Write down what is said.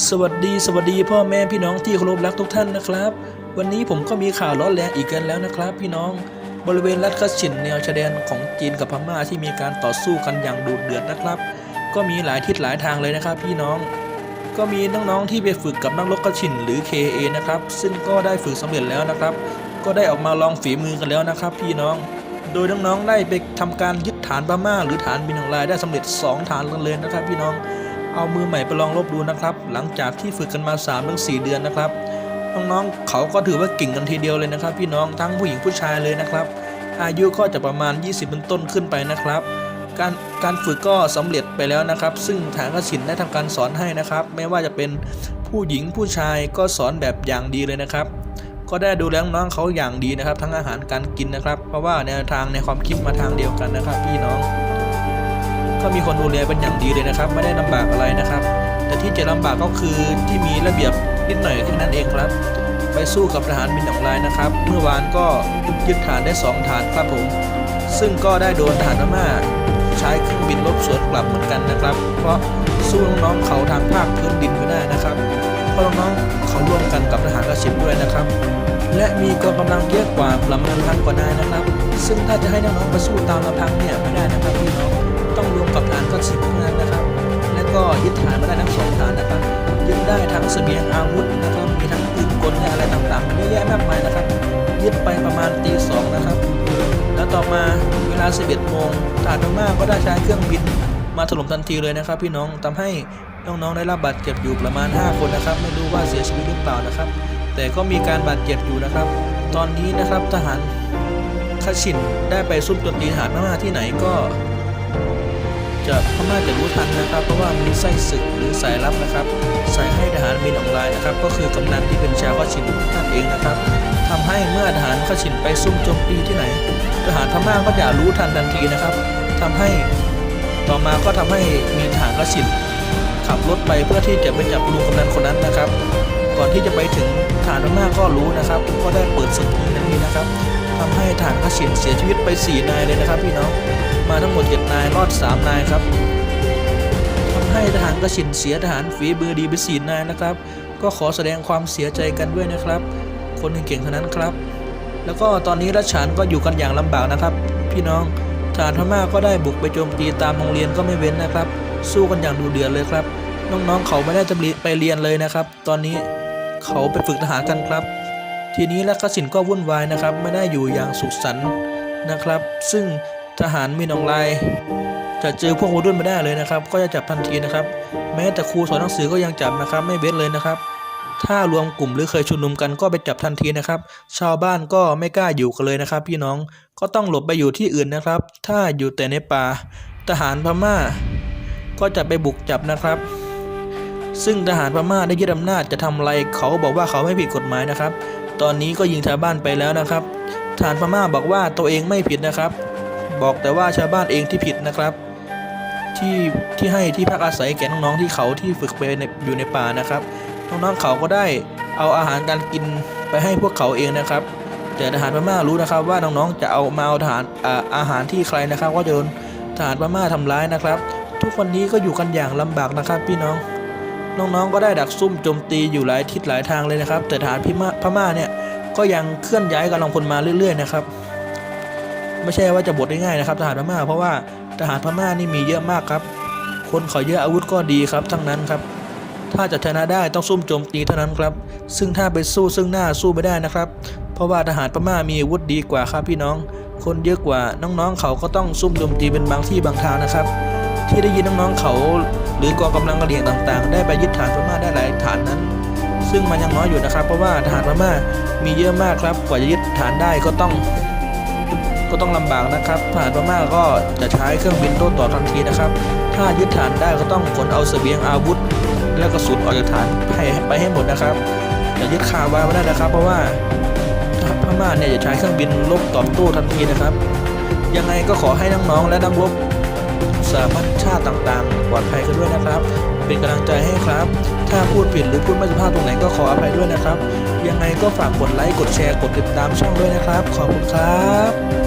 สวัสดีสวัสดีพ่อแม่พี่น้องที่เคารพรักทุกท่านนะครับ วันนี้ผมก็มีข่าวร้อนแรงอีกกันแล้วนะครับ พี่น้องบริเวณรัฐคัชินแนวชายแดนของจีนกับพม่าที่มีการต่อสู้กันอย่างดุเดือดนะครับ ก็มีหลายทิศหลายทางเลยนะครับ พี่น้อง ก็มีน้องๆที่ไปฝึกกับนักรบคัสชินหรือ KA นะครับซึ่งก็ได้ฝึกสำเร็จแล้วนะครับ ก็ได้ออกมาลองฝีมือกันแล้วนะครับ พี่น้อง โดยน้องๆได้ไปทำการยึดฐานพม่าหรือฐานบินของลายได้สำเร็จ 2 ฐานกันเลยนะครับ พี่น้อง เอามือใหม่ไปลองลบดูนะครับ หลังจากที่ฝึกกันมา3-4ถึง4เดือนนะครับ น้องๆเขาก็ถือว่าเก่งกันทีเดียวเลยนะครับ พี่น้องทั้งผู้หญิงผู้ชายเลยนะครับ อายุก็จะประมาณ 20เป็นต้นขึ้นไปนะครับ การการฝึกก็สำเร็จไปแล้วนะครับ ซึ่งฐานกสินได้ทำการสอนให้นะครับ ไม่ว่าจะเป็นผู้หญิงผู้ชายก็สอนแบบอย่างดีเลยนะครับก็ได้ดูแลน้องเขาอย่างดีนะครับ ทั้งอาหารการกินนะครับ เพราะว่าแนวทางในความคิดมาทางเดียวกันนะครับ พี่น้อง ก็มีคนดูแลเป็นอย่างดีเลยนะครับ ไม่ได้ลำบากอะไรนะครับ แต่ที่จะลำบากก็คือที่มีระเบียบนิดหน่อยแค่นั้นเองครับ ไปสู้กับทหารบินองลายนะครับ เมื่อวานก็ยึดฐานได้ 2 ฐานครับผม ซึ่งก็ได้โดนทหารพม่าใช้เครื่องบินลบสวนกลับเหมือนกันนะครับ เพราะสู้น้องเขาทางภาคพื้นดินไม่ได้นะครับ เพราะน้องเขาร่วมกันกับทหารกระสิบด้วยนะครับ และมีกองกำลังเยอะกว่าประมาณพันกว่านายนะครับ ซึ่งถ้าจะให้น้องๆไปสู้ตามลำพังเนี่ยไม่ได้นะครับพี่น้อง ต้องรวมกับฐานกระสิบเท่านั้นนะครับ และก็ยึดฐานมาได้ทั้งสองฐานนะครับ ยึดได้ทั้งเสบียงอาวุธนะครับ มีทั้งปืนกลและอะไรต่างๆเยอะแยะมากมายนะครับ ยึดไปประมาณตีสองนะครับ แล้วต่อมาเวลา 11โมงทหารพม่าก็ได้ใช้เครื่องบินมาถล่มทันทีเลยนะครับ พี่น้องทำให้น้องๆได้รับบาดเจ็บอยู่ประมาณ 5 คนนะครับ ไม่รู้ว่าเสียชีวิตหรือเปล่านะครับ แต่ก็มีการบาดเจ็บอยู่นะครับ ตอนนี้นะครับทหารคาชินได้ไปซุ่มโจมตีทหารพม่าที่ไหนก็ จะพม่าจะรู้ทันนะครับ เพราะว่ามีไส้ศึกหรือสายลับนะครับใส่ให้ทหารบินออนไลน์นะครับ ก็คือกำนันที่เป็นชาวคาชินนั่นเองนะครับทำให้เมื่อทหารคาชินไปซุ่มโจมตีที่ไหน ทหารพม่าก็จะรู้ทันทันทีนะครับทำให้ต่อมาก็ทำให้มีทหารคาชินขับรถไปเพื่อที่จะไปจับลุงกำนันคนนั้นนะครับ ก่อนที่จะไปถึงทหารพม่าก็รู้นะครับ ก็ได้เปิดศึกนนั้นนี้นะครับ ทำให้ทหารคาชินเสียชีวิตไป 4 นายเลยนะครับพี่น้องมาทั้งหมด 7 นายรอด 3 นายครับทำให้ทหารกชินเสียทหารฝีมือดีไปสี่นายนะครับ ก็ขอแสดงความเสียใจกันด้วยนะครับ คนเก่งๆเท่านั้นครับ แล้วก็ตอนนี้รัชฉานก็อยู่กันอย่างลำบากนะครับ พี่น้องทหารพม่าก็ได้บุกไปโจมตีตามโรงเรียนก็ไม่เว้นนะครับ สู้กันอย่างดูเดือดเลยครับน้องๆเขาไม่ได้จะไปเรียนเลยนะครับ ตอนนี้เขาไปฝึกทหารกันครับ ทีนี้ละกสินก็วุ่นวายนะครับไม่ได้อยู่อย่างสุขสันต์นะครับ ซึ่งทหารมีนองลายจะเจอพวกวัยรุ่นไม่ได้เลยนะครับ ก็จะจับทันทีนะครับ แม้แต่ครูสอนหนังสือก็ยังจับนะครับไม่เว้นเลยนะครับ ถ้ารวมกลุ่มหรือเคยชุมนุมกันก็ไปจับทันทีนะครับ ชาวบ้านก็ไม่กล้าอยู่กันเลยนะครับ พี่น้องก็ต้องหลบไปอยู่ที่อื่นนะครับ ถ้าอยู่แต่ในป่าทหารพม่า ก็จะไปบุกจับนะครับ ซึ่งทหารพม่าได้ยึดอำนาจจะทำอะไรเขาบอกว่าเขาไม่ผิดกฎหมายนะครับ ตอนนี้ก็ยิงชาวบ้านไปแล้วนะครับทหารพม่าบอกว่าตัวเองไม่ผิดนะครับ บอกแต่ว่าชาวบ้านเองที่ผิดนะครับ ที่ที่ให้ที่พักอาศัยแก่น้องๆที่เขาที่ฝึกไปอยู่ในป่านะครับน้องๆเขาก็ได้เอาอาหารการกินไปให้พวกเขาเองนะครับ แต่ทหารพม่ารู้นะครับว่าน้องๆจะเอามาเอาทหารอาอาหารที่ใครนะครับ ก็โดนทหารพม่าทำร้ายนะครับ ทุกวันนี้ก็อยู่กันอย่างลำบากนะครับพี่น้อง น้องๆก็ได้ดักซุ่มโจมตีอยู่หลายทิศหลายทางเลยนะครับ แต่ทหารพิมาพม่าเนี่ยก็ยังเคลื่อนย้ายกำลังพลมาเรื่อย ๆ นะครับ ไม่ใช่ว่าจะบดได้ง่ายนะครับทหารพม่า เพราะว่าทหารพม่านี่มีเยอะมากครับ คนเขาเยอะอาวุธก็ดีครับ ทั้งนั้นครับ ถ้าจะชนะได้ต้องซุ่มโจมตีเท่านั้นครับ ซึ่งถ้าไปสู้ซึ่งหน้าสู้ไม่ได้นะครับ เพราะว่าทหารพม่ามีอาวุธดีกว่าครับพี่น้อง คนเยอะกว่าน้องๆเขาก็ต้องซุ่มโจมตีเป็นบางที่บางทางนะครับ ที่ได้ยินน้องๆเขา หรือกองกำลังกระเหรี่ยงต่างๆ ได้ไปยึดฐานพม่าได้หลายฐานนั้น ซึ่งมันยังน้อยอยู่นะครับ เพราะว่าทหารพม่ามีเยอะมากครับ กว่าจะยึดฐานได้ก็ต้องก็ต้องลำบากนะครับทหารพม่าก็จะใช้เครื่องบินโต้ตอบทันทีนะครับ ถ้ายึดฐานได้ก็ต้องขนเอาเสบียงอาวุธ และกระสุนออกจากฐานไปไปให้หมดนะครับอย่ายึดคาไว้ไม่ได้นะครับ เพราะว่าพม่าเนี่ยจะใช้เครื่องบินลบตอบโต้ทันทีนะครับ ยังไงก็ขอให้น้องๆและนักรบ สามารถชาติต่างๆ ปลอดภัยกันด้วยนะครับ เป็นกำลังใจให้ครับ ถ้าพูดผิดหรือพูดไม่สุภาพตรงไหนก็ขออภัยด้วยนะครับ ยังไงก็ฝากกดไลค์ กดแชร์ กดติดตามช่องด้วยนะครับ ขอบคุณครับ